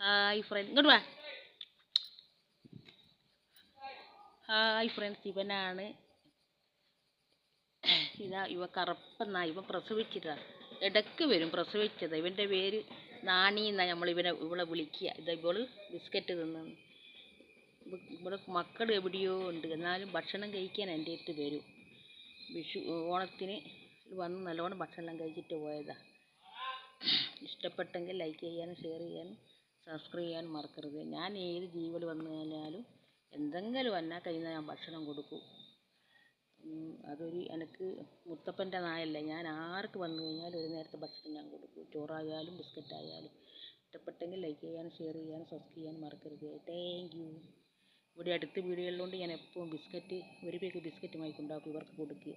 Hi front ഇങ്ങോട്ട് വാ. Hi friends ഇവനാണ് ഇതാ ഇവ കറുപ്പെന്നാ. ഇവ പ്രസവിച്ചതാ ഇടയ്ക്ക് വരും പ്രസവിച്ചത്. ഇവന്റെ പേര് നാണി എന്നാണ് നമ്മൾ ഇവനെ ഇവളെ വിളിക്കുക. ഇതാ ഇവൾ ബിസ്ക്കറ്റ് തിന്നു. ഇവിടെ മക്കൾ എവിടെയോ ഉണ്ട്. എന്നാലും ഭക്ഷണം കഴിക്കാൻ എന്റെ അടുത്ത് വരും. വിഷു ഓണത്തിന് വന്ന് നല്ലോണം ഭക്ഷണം കഴിച്ചിട്ട് പോയതാ. ഇഷ്ടപ്പെട്ടെങ്കിൽ ലൈക്ക് ചെയ്യാനും ഷെയർ ചെയ്യാനും സബ്സ്ക്രൈബ് ചെയ്യാനും മറക്കരുത്. ഞാൻ ഏത് ജീവൽ വന്നു കഴിഞ്ഞാലും എന്തെങ്കിലും വന്നാൽ കഴിഞ്ഞാൽ ഞാൻ ഭക്ഷണം കൊടുക്കും. അതൊരു എനിക്ക് മുത്തപ്പന്റെ നായല്ല. ഞാൻ ആർക്ക് വന്നു കഴിഞ്ഞാലും ഒരു നേരത്തെ ഭക്ഷണം ഞാൻ കൊടുക്കും. ചോറായാലും ബിസ്ക്കറ്റായാലും. ഇഷ്ടപ്പെട്ടെങ്കിൽ ലൈക്ക് ചെയ്യാനും ഷെയർ ചെയ്യാനും സബ്സ്ക്രൈബ് ചെയ്യാനും മറക്കരുത്. താങ്ക് യു ഇവിടെ അടുത്ത് വീടുകളിലുണ്ട് ഞാൻ എപ്പോഴും ബിസ്ക്കറ്റ് ഒരു പേക്ക് ബിസ്ക്കറ്റ് വാങ്ങിക്കൊണ്ടാക്കും ഇവർക്ക് കൊടുക്കുക.